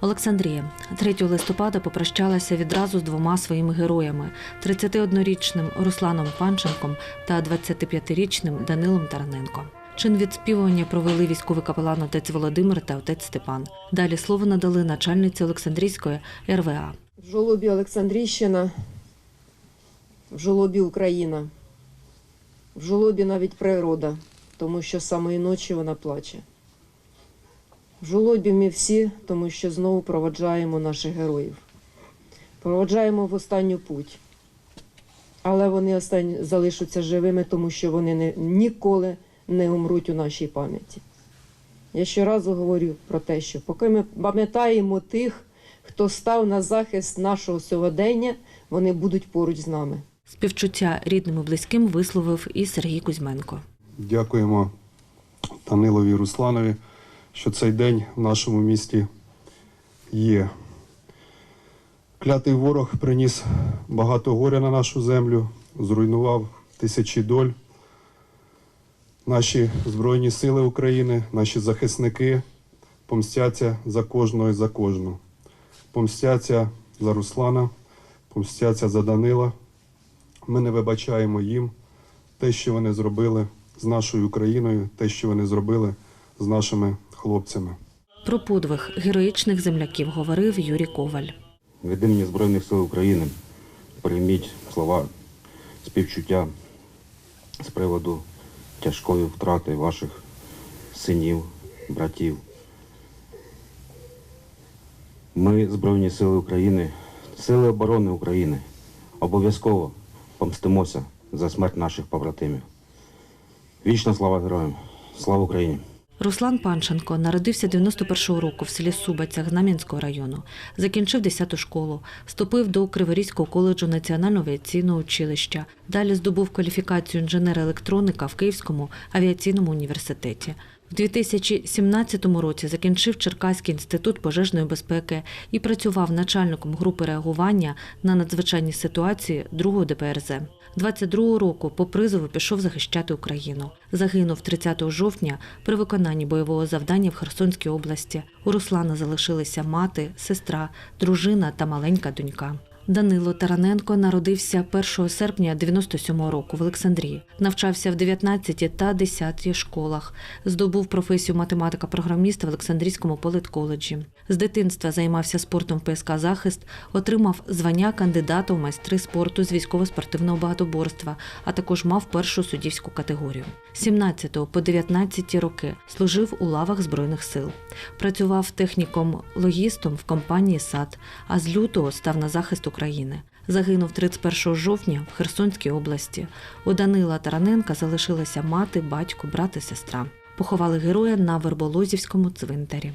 Олександрія 3 листопада попрощалася відразу з двома своїми героями: 31-річним Русланом Панченком та 25-річним Данилом Тараненко. Чин відспівування провели військовий капелан отець Володимир та отець Степан. Далі слово надали начальниці Олександрійської РВА. В жолобі Олександрійщина, в жолобі Україна, в жолобі навіть природа, тому що самої ночі вона плаче. В жолобі ми всі, тому що знову проводжаємо наших героїв. Проводжаємо в останню путь. Але вони останні залишаться живими, тому що вони не, ніколи не умруть у нашій пам'яті. Я щоразу говорю про те, що поки ми пам'ятаємо тих, хто став на захист нашого сьогодення, вони будуть поруч з нами. Співчуття рідним і близьким висловив і Сергій Кузьменко. Дякуємо Данилові Русланові, що цей день в нашому місті є. Клятий ворог приніс багато горя на нашу землю, зруйнував тисячі доль. Наші Збройні Сили України, наші захисники помстяться за кожного і за кожну. Помстяться за Руслана, помстяться за Данила. Ми не вибачаємо їм те, що вони зробили з нашою Україною, те, що вони зробили з нашими хлопцями. Про подвиг героїчних земляків говорив Юрій Коваль. Від імені Збройних сил України прийміть слова співчуття з приводу тяжкої втрати ваших синів, братів. Ми, Збройні Сили України, Сили оборони України, обов'язково помстимося за смерть наших побратимів. Вічна слава героям! Слава Україні! Руслан Панченко народився 91-го року в селі Субаця Гнам'янського району. Закінчив 10-ту школу, вступив до Криворізького коледжу Національного авіаційного училища. Далі здобув кваліфікацію інженера-електроника в Київському авіаційному університеті. В 2017 році закінчив Черкаський інститут пожежної безпеки і працював начальником групи реагування на надзвичайні ситуації 2-го ДПРЗ. 22 року по призову пішов захищати Україну. Загинув 30 жовтня при виконанні бойового завдання в Херсонській області. У Руслана залишилися мати, сестра, дружина та маленька донька. Данило Тараненко народився 1 серпня 97 року в Олександрії. Навчався в 19 та 10 школах. Здобув професію математика-програміста в Олександрійському політколеджі. З дитинства займався спортом в ПСК Захист, отримав звання кандидата у майстри спорту з військово-спортивного багатоборства, а також мав першу суддівську категорію. 17 по 19 роки служив у лавах Збройних сил. Працював техніком логістом в компанії САД, а з лютого став на захист України. Загинув 31 жовтня в Херсонській області. У Данила Тараненка залишилися мати, батько, брат і сестра. Поховали героя на Верболозівському цвинтарі.